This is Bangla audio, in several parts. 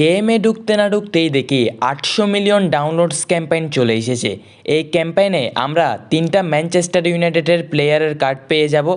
গেমে ঢুকতে না ঢুকতেই দেখি আটশো মিলিয়ন ডাউনলোডস ক্যাম্পেইন চলে এসেছে। এই ক্যাম্পেইনে আমরা তিনটা ম্যানচেস্টার ইউনাইটেডের প্লেয়ারের কার্ড পেয়ে যাব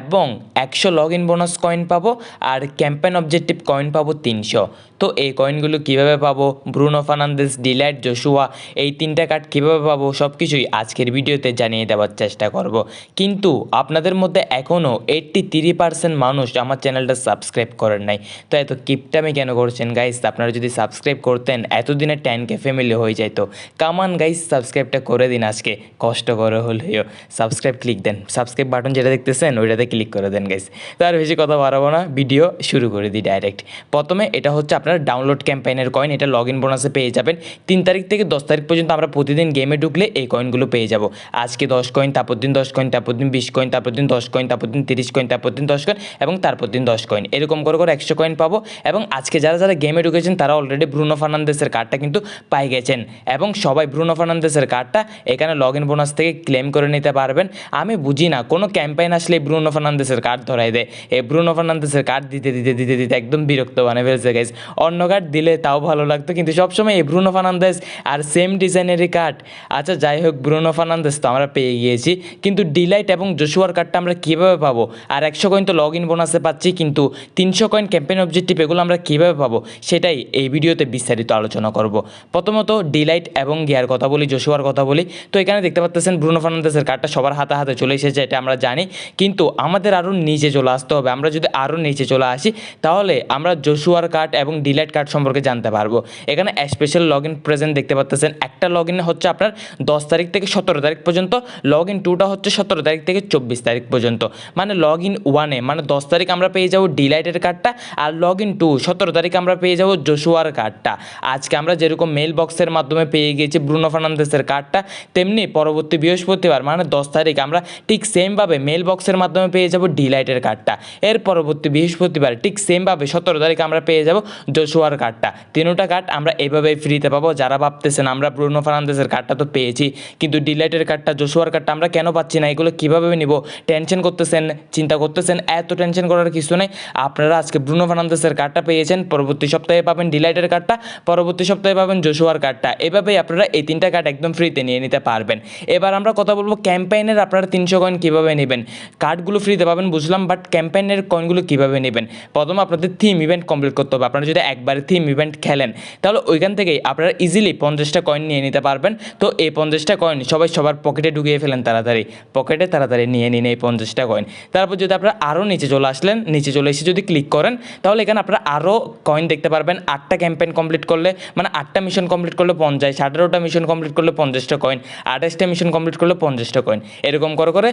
এবং একশো লগ ইন বোনাস কয়েন পাবো আর ক্যাম্পেইন অবজেক্টিভ কয়েন পাবো তিনশো। তো এই কয়েনগুলো কীভাবে পাবো? ব্রুনো ফার্নান্দেস ডিলাইট, জোশুয়া, এই তিনটা কার্ড কীভাবে পাবো? সব কিছুই আজকের ভিডিওতে জানিয়ে দেওয়ার চেষ্টা করব। কিন্তু আপনাদের মধ্যে এখনও এইট্টি থ্রি পার্সেন্ট মানুষ আমার চ্যানেলটা সাবস্ক্রাইব করেন নাই। তো এত কিপটামি কেন করছেন গাইস আপনারা যদি সাবস্ক্রাইব করতেন এতদিনে টেন কে ফ্যামিলি হয়ে যেত কামান গাইস সাবস্ক্রাইবটা করে দিন আজকে। কষ্ট করে হলেও। সাবস্ক্রাইব ক্লিক দেন। সাবস্ক্রাইব বাটন যেটা দেখতেছেন, ওইটাতে ক্লিক করে দেন গাইস তার বেশি কথা বাড়াবো না ভিডিও শুরু করে দিই ডাইরেক্ট প্রথমে এটা হচ্ছে আপনার ডাউনলোড ক্যাম্পেইনের কয়েন এটা লগ ইন বোনাসে পেয়ে যাবেন। তিন তারিখ থেকে দশ তারিখ পর্যন্ত আমরা প্রতিদিন গেমে ঢুকলে এই কয়েনগুলো পেয়ে যাব। আজকে দশ কয়েন তারপর দিন দশ কয়েন তারপর দিন বিশ কয়েন তারপর দিন দশ কয়েন তারপর দিন তিরিশ কয়েন তারপর দিন দশ কয়েন এবং তারপর দিন দশ কয়েন এরকম করে করে একশো কয়েন পাবো এবং আজকে যারা যারা গেমে ঢুকেছেন তারা অলরেডি ব্রুনো ফার্নান্দেসের কার্ডটা কিন্তু পাই গেছেন। এবং সবাই ব্রুনো ফার্নান্দেসের কার্ডটা এখানে লগ ইন বোনাস থেকে ক্লেম করে নিতে পারবেন। আমি বুঝি না, কোনো ক্যাম্পেইন আসলে ব্রুনো ফার্নান্দেসের কার্ড ধরাই দেয়। এই ব্রুনো ফার্নান্দেসের কার্ড দিতে দিতে দিতে দিতে একদম বিরক্ত বানিয়ে ফেলছে গাইজ অন্য কার্ড দিলে তাও ভালো লাগতো, কিন্তু সবসময় এই ব্রুনো ফার্নান্দেস আর সেম ডিজাইনেরই কার্ড আচ্ছা যাই হোক ব্রুনো ফার্নান্দেস তো আমরা পেয়ে গিয়েছি। কিন্তু ডিলাইট এবং জোশুয়ার কার্ডটা আমরা কীভাবে পাবো? আর একশো কয়েন তো লগ ইন বোনাসে পাচ্ছি, কিন্তু তিনশো কয়েন ক্যাম্পেইন অবজেক্টিভ এগুলো আমরা কীভাবে পাবো? সেটাই এই ভিডিওতে বিস্তারিত আলোচনা করব। প্রথমত ডিলাইট এবং গিয়ার কথা বলি জোশুয়ার কথা বলি। তো এখানে দেখতে পাচ্ছেন ব্রুনো ফার্নান্দেসের কার্ডটা সবার হাতে হাতে চলে এসেছে, এটা আমরা জানি। কিন্তু আমাদের আরও নিচে চলে আসতে হবে, আমরা যদি আরও নিচে চলে আসি, তাহলে আমরা জোশুয়ার কার্ড এবং ডিলাইট কার্ড সম্পর্কে জানতে পারব। এখানে স্পেশাল লগ ইন প্রেজেন্ট দেখতে পাচ্ছেন একটা লগ ইন হচ্ছে আপনার দশ তারিখ থেকে সতেরো তারিখ পর্যন্ত লগ ইন টুটা হচ্ছে সতেরো তারিখ থেকে চব্বিশ তারিখ পর্যন্ত। মানে লগ ইন ওয়ানে মানে দশ তারিখ আমরা পেয়ে যাব ডিলাইটের কার্ডটা আর লগ ইন টু সতেরো তারিখ আমরা পেয়ে যাব জোশুয়ার কার্ডটা। আজকে আমরা যেরকম মেল বক্সের মাধ্যমে পেয়ে গিয়েছি ব্রুনো ফার্নান্দেসের কার্ডটা, তেমনি পরবর্তী বৃহস্পতিবার মানে দশ তারিখ, আমরা ঠিক সেমভাবে মেল বক্সের মাধ্যমে পেয়ে যাব ডিলাইটের কার্ডটা। এর পরবর্তী বৃহস্পতিবার, ঠিক সেমভাবে সতেরো তারিখ আমরা পেয়ে যাব জোশুয়ার কার্ডটা। তিনোটা কার্ড আমরা এভাবেই ফ্রিতে পাবো, যারা ভাবতেছেন আমরা ব্রুনো ফার্নান্দেসের কার্ডটা তো পেয়েছি, কিন্তু ডিলাইটের কার্ডটা, জোশুয়ার কার্ডটা আমরা কেন পাচ্ছি না? এগুলো কীভাবে নিব? টেনশন করতেছেন, চিন্তা করতেছেন, এত টেনশন করার কিছু নেই। আপনারা আজকে ব্রুনো ফার্নান্দেসের কার্ডটা পেয়েছেন, পরবর্তী সপ্তাহে পাবেন ডিলাইটের কার্ডটা পরবর্তী সপ্তাহে পাবেন জোশুয়ার কার্ডটা এভাবেই আপনারা এই তিনটা কার্ড একদম ফ্রিতে নিয়ে নিতে পারবেন। এবার আমরা কথা বলব ক্যাম্পেইনের আপনারা তিনশো কয়েন কীভাবে নেবেন। কার্ডগুলো ফ্রিতে পাবেন, বুঝলাম বাট ক্যাম্পেইনের কয়েনগুলো কীভাবে নেবেন? প্রথমে আপনাদের থিম ইভেন্ট কমপ্লিট করতে হবে। আপনারা যদি একবারে থিম ইভেন্ট খেলেন, তাহলে ওইখান থেকেই আপনারা ইজিলি পঞ্চাশটা কয়েন নিয়ে নিতে পারবেন। তো এই পঞ্চাশটা কয়েন সবাই সবার পকেটে ঢুকিয়ে ফেলেন তাড়াতাড়ি। পকেটে তাড়াতাড়ি নিয়ে নিন এই পঞ্চাশটা কয়েন তারপর যদি আপনারা আরও নিচে চলে আসলেন, নিচে চলে এসে যদি ক্লিক করেন, তাহলে এখানে আপনারা আরও কয়েন দেখতে পারবেন। আটটা ক্যাম্পেইন কমপ্লিট করলে মানে আটটা মিশন কমপ্লিট করলে পঞ্চাশ, আঠারোটা মিশন কমপ্লিট করলে পঞ্চাশটা কয়েন আঠাশটা মিশন কমপ্লিট করলে পঞ্চাশটা কয়েন এরকম করে করে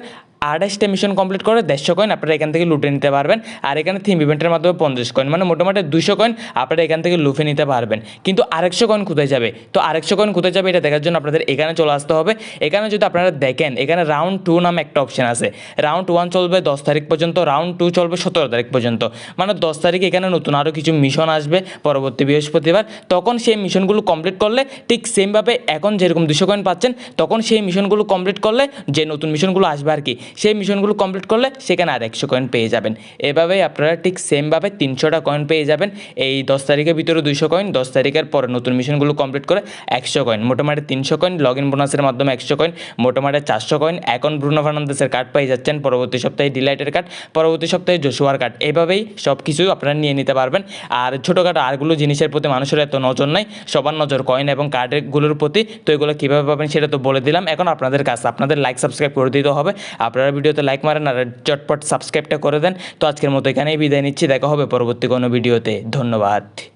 আঠাশটা মিশন কমপ্লিট করে দেড়শো কয়েন আপনারা এখান থেকে লুটে নিতে পারবেন, আর এখানে থিম ইভেন্টের মাধ্যমে পঞ্চাশ কয়েন মানে মোটামুটি দুশো কয়েন আপনারা এখান থেকে লুফে নিতে পারবেন। কিন্তু আরেকশো কয়েন কোথায় যাবে? তো আরেকশো কয়েন কোথায় যাবে এটা দেখার জন্য আপনাদের এখানে চলে আসতে হবে। এখানে যদি আপনারা দেখেন, এখানে রাউন্ড টু নামে একটা অপশন আছে। রাউন্ড ওয়ান চলবে দশ তারিখ পর্যন্ত রাউন্ড টু চলবে সতেরো তারিখ পর্যন্ত। মানে দশ তারিখে এখানে নতুন আরও কিছু মিশন আসবে, পরবর্তী বৃহস্পতিবার, তখন সেই মিশনগুলো কমপ্লিট করলে, ঠিক সেমভাবে এখন যেরকম দুশো কয়েন পাচ্ছেন, তখন সেই মিশনগুলো কমপ্লিট করলে যে নতুন মিশনগুলো আসবে আর কি, সেই মিশনগুলো কমপ্লিট করলে সেখানে আর একশো কয়েন পেয়ে যাবেন। এভাবেই আপনারা ঠিক সেমভাবে তিনশোটা কয়েন পেয়ে যাবেন। এই দশ তারিখের ভিতরে দুইশো কয়েন দশ তারিখের পরে নতুন মিশনগুলো কমপ্লিট করে একশো কয়েন মোটামুটি তিনশো কয়েন লগ ইন বোনাসের মাধ্যমে একশো কয়েন মোটামুটি চারশো কয়েন এখন ব্রুনো ফার্নান্দেসের কার্ড পেয়ে যাচ্ছেন, পরবর্তী সপ্তাহে ডিলাইটের কার্ড পরবর্তী সপ্তাহে জোশুয়ার কার্ড এভাবেই সব কিছুই আপনারা নিয়ে নিতে পারবেন। আর ছোটোখাটো আরগুলো জিনিসের প্রতি মানুষের এত নজর নাই, সবার নজর কয়েন এবং কার্ডগুলোর প্রতি। তো এগুলো কীভাবে পাবেন সেটা তো বলে দিলাম। এখন আপনাদের কাছে, আপনাদের লাইক সাবস্ক্রাইব করে দিতে হবে। আপনারা ভিডিওতে লাইক মারেন আর চটপট সাবস্ক্রাইবটা করে দেন। তো আজকের মতো এখানেই বিদায় নিচ্ছি। দেখা হবে পরবর্তী কোনো ভিডিওতে। ধন্যবাদ।